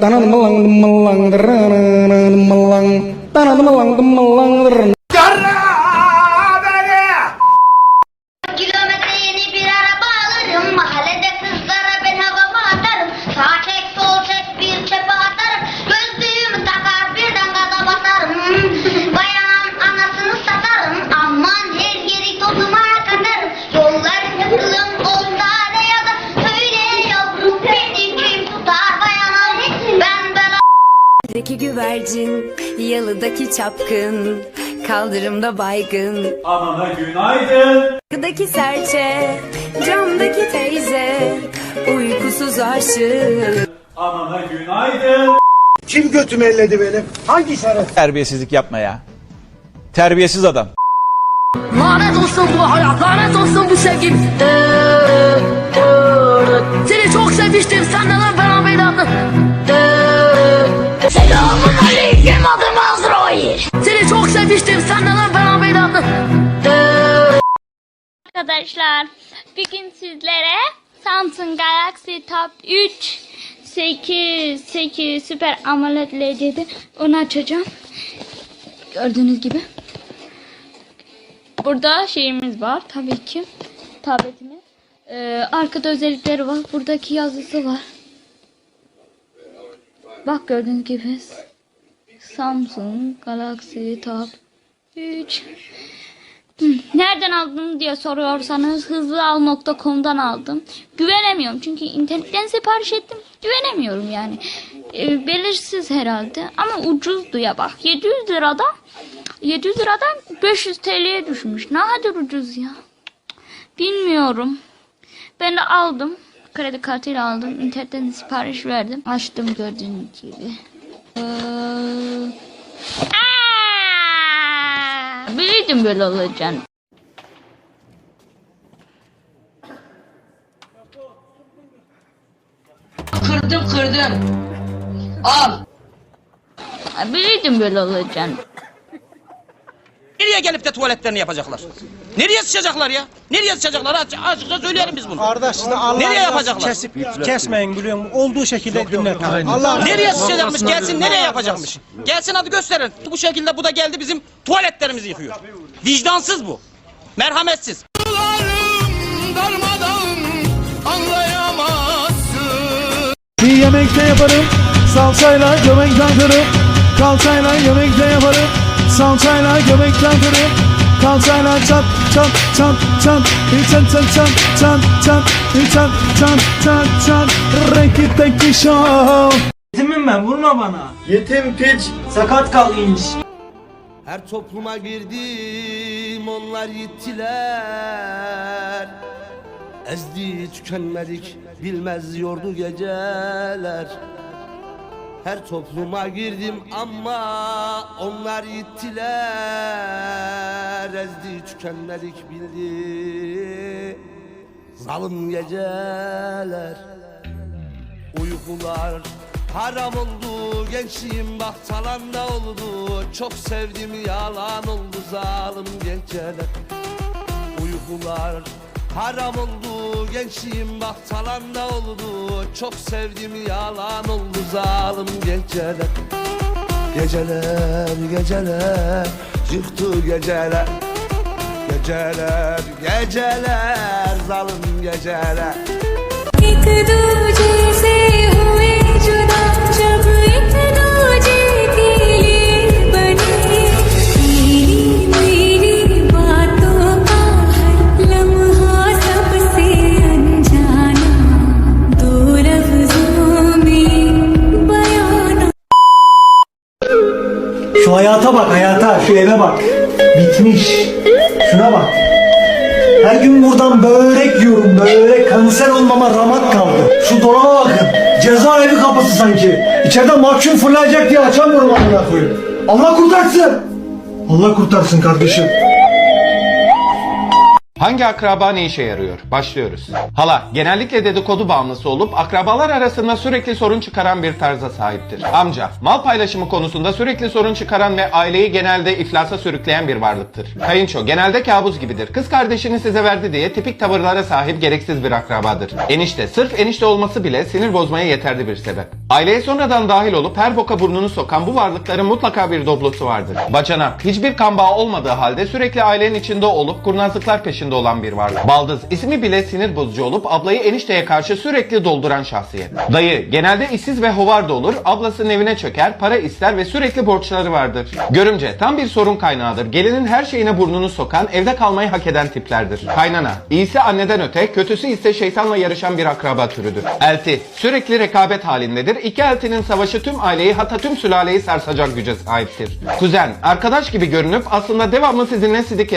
തനമlang തനമlang തനമlang തനമlang Deki güvercin, yalıdaki çapkın, kaldırımda baygın. Anana günaydın. Daki serçe, camdaki teyze, uykusuz aşık. Anana günaydın. Kim götümü elledi benim? Hangi şeref? Terbiyesizlik yapma ya. Terbiyesiz adam. Lanet olsun bu hayat, lanet olsun bu sevgim. Seni çok sevmiştim, sen neden bana meydanlı? Selamun aleyküm, adım Azrail. Seni çok sevmiştim, sen neden bana meydanlı? Arkadaşlar bugün sizlere Samsung Galaxy Tab 3 8 8 Super AMOLED LCD onu açacağım. Gördüğünüz gibi. Burada şeyimiz var tabii ki. Tabletimiz. Ee, arkada özellikleri var. Buradaki yazısı var. Bak gördüğünüz gibi. Samsung Galaxy Tab 3 Nereden aldım diye soruyorsanız hızlıal.com'dan aldım. Güvenemiyorum çünkü internetten sipariş ettim. Güvenemiyorum yani. E, belirsiz herhalde ama ucuzdu ya bak. 700 liradan 700 liradan 500 TL'ye düşmüş. Ne kadar ucuz ya. Bilmiyorum. Ben de aldım. Kredi kartıyla aldım. İnternetten sipariş verdim. Açtım gördüğünüz gibi. Aa! Biliyordum böyle olacağını. Kırdım kırdım. Al. Biliyordum böyle olacağını. Nereye gelip de tuvaletlerini yapacaklar? Nereye sıçacaklar ya? Nereye sıçacaklar? Aç, açıkça söyleyelim biz bunu. Kardeş şimdi Allah Nereye yapacaklar? Kesip kesmeyin biliyor musun? Olduğu şekilde dinlet. Allah Nereye sıçacakmış? Gelsin nereye yapacakmış? Gelsin hadi gösterin. Bu şekilde bu da geldi bizim tuvaletlerimizi yıkıyor. Vicdansız bu. Merhametsiz. Bir yemekte yaparım Salçayla göbekten kırıp Kalçayla yemekte yaparım Salçayla göbekten kırıp Kalçayla çat çat çat çat Bir çat çat çat çat çat Bir çat çat çat çat Renki teki show Yetimim ben vurma bana. Yetim piç. Sakat kalmış. Her topluma girdim onlar gittiler Ezdi tükenmedik bilmez yordu geceler Her topluma girdim ama onlar gittiler Ezdi tükenmedik bildi. Zalim geceler Uykular haram oldu. Gençliğim bak talanda oldu. Çok sevdim yalan oldu. Zalim geceler Uykular haram oldu Gençliğim bak talanda oldu Çok sevdim yalan oldu zalim geceler Geceler geceler Yıktı geceler Geceler geceler Zalim geceler एक दूजे से हुए Şu hayata bak hayata şu eve bak. Bitmiş. Şuna bak. Her gün buradan börek yiyorum börek. Kanser olmama ramak kaldı. Şu dolaba bakın. Cezaevi kapısı sanki. İçeride mahkum fırlayacak diye açamıyorum amına koyayım. Allah kurtarsın. Allah kurtarsın kardeşim Hangi akraba ne işe yarıyor? Başlıyoruz. Hala genellikle dedikodu bağımlısı olup akrabalar arasında sürekli sorun çıkaran bir tarza sahiptir. Amca mal paylaşımı konusunda sürekli sorun çıkaran ve aileyi genelde iflasa sürükleyen bir varlıktır. Kayınço genelde kabus gibidir. Kız kardeşini size verdi diye tipik tavırlara sahip gereksiz bir akrabadır. Enişte sırf enişte olması bile sinir bozmaya yeterli bir sebep. Aileye sonradan dahil olup her boka burnunu sokan bu varlıkların mutlaka bir doblosu vardır. Bacanak hiçbir kan bağı olmadığı halde sürekli ailenin içinde olup kurnazlıklar peşinde olan bir varlık. Baldız ismi bile sinir bozucu olup ablayı enişteye karşı sürekli dolduran şahsiyet. Dayı genelde işsiz ve hovarda olur, ablasının evine çöker, para ister ve sürekli borçları vardır. Görümce tam bir sorun kaynağıdır. Gelinin her şeyine burnunu sokan, evde kalmayı hak eden tiplerdir. Kaynana iyisi anneden öte, kötüsü ise şeytanla yarışan bir akraba türüdür. Elti sürekli rekabet halindedir. İki eltinin savaşı tüm aileyi hatta tüm sülaleyi sarsacak güce sahiptir. Kuzen arkadaş gibi görünüp aslında devamlı sizinle sidik